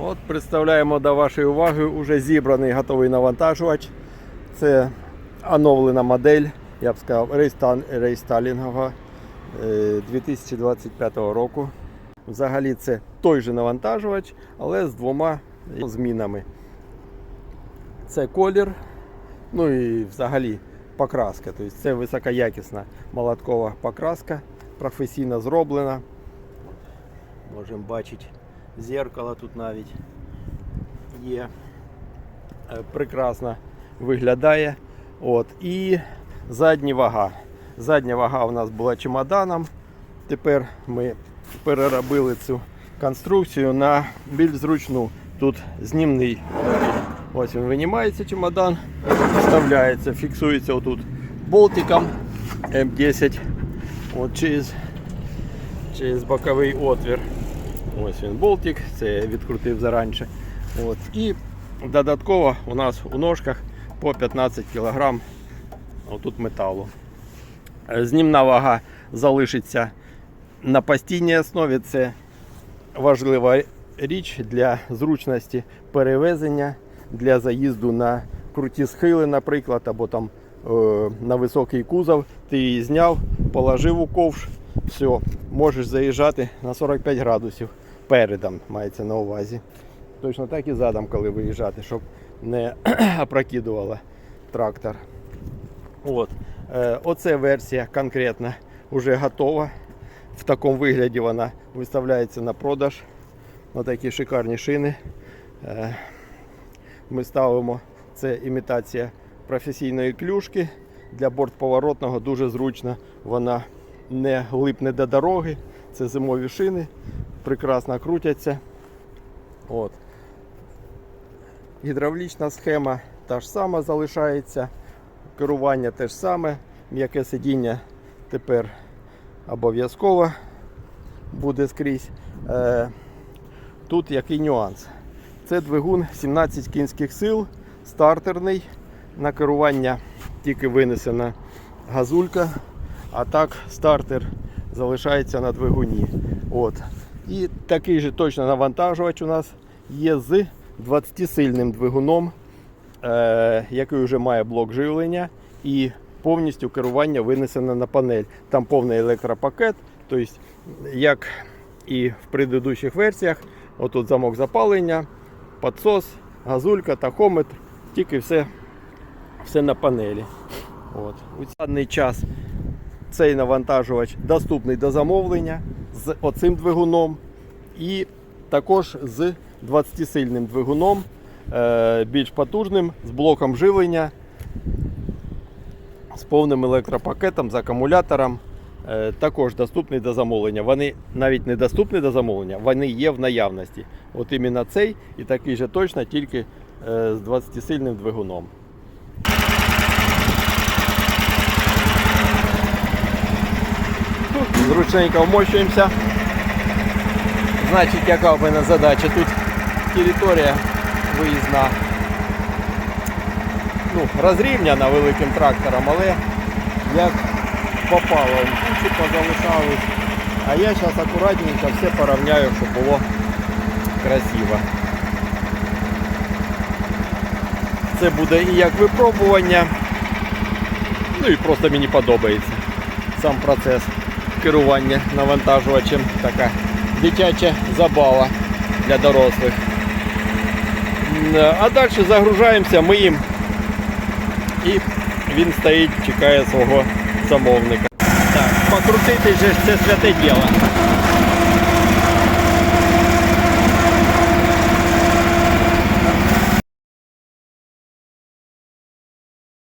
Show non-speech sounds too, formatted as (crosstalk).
От представляємо до вашої уваги уже зібраний готовий навантажувач. Це оновлена модель, я б сказав, рейсталінгова е, 2025 року. Взагалі це той же навантажувач, але з двома змінами. Це колір, ну і взагалі покраска. Тобто це високоякісна молоткова покраска, професійно зроблена. Можемо бачити зеркало тут навіть є. Е, Прекрасно виглядає. От. І задня вага. Задня вага у нас була чемоданом. Тепер ми переробили цю конструкцію на більш зручну. Тут знімний. Ось він винімається чемодан, вставляється, фіксується отут болтиком М10 от через, через боковий отвір. Ось він болтик, це я відкрутив заранше. От. І додатково у нас у ножках по 15 кг отут металу. Е, Знімна вага залишиться на постійній основі. Це важлива річ для зручності перевезення, для заїзду на круті схили, наприклад, або там е, на високий кузов. Ти її зняв, положив у ковш, все, можеш заїжджати на 45 градусів передом, мається на увазі. Точно так і задом, коли виїжджати, щоб не (clears throat) опрокидувало трактор. От. Е, оце версія конкретна вже готова. В такому вигляді вона виставляється на продаж. Ось такі шикарні шини. Е, Ми ставимо це імітація професійної клюшки. Для бортповоротного дуже зручно. Вона не липне до дороги. Це зимові шини, прекрасно крутяться. От. Гідравлічна схема та ж сама залишається. Керування те ж саме. М'яке сидіння тепер обов'язково буде скрізь. Е, тут який нюанс? Це двигун 17 кінських сил, стартерний. На керування тільки винесена газулька, а так стартер залишається на двигуні. От. І такий же точно навантажувач у нас є з 20-сильним двигуном, е, який вже має блок живлення і повністю керування винесено на панель. Там повний електропакет, тобто, як і в предыдущих версіях, отут замок запалення, підсос, газулька, тахометр, тільки все, все на панелі. От. У даний час цей навантажувач доступний до замовлення з оцим двигуном і також з 20-сильним двигуном, е, більш потужним, з блоком живлення, з повним електропакетом, з акумулятором. е, Також доступний до замовлення. Вони навіть не доступні до замовлення, вони є в наявності. От іменно цей і такий же точно, тільки е, з 20-сильним двигуном. Зручненько вмощуємося. Значить, яка в мене задача? Тут територія виїзна. Ну, розрівняна великим трактором, але як попало, кучі позалишались. А я зараз акуратненько все порівняю, щоб було красиво. Це буде і як випробування. Ну і просто мені подобається сам процес керування навантажувачем. Така дитяча забава для дорослих. А далі загружаємося, ми їм і він стоїть, чекає свого замовника. Так, покрутити же це святе діло.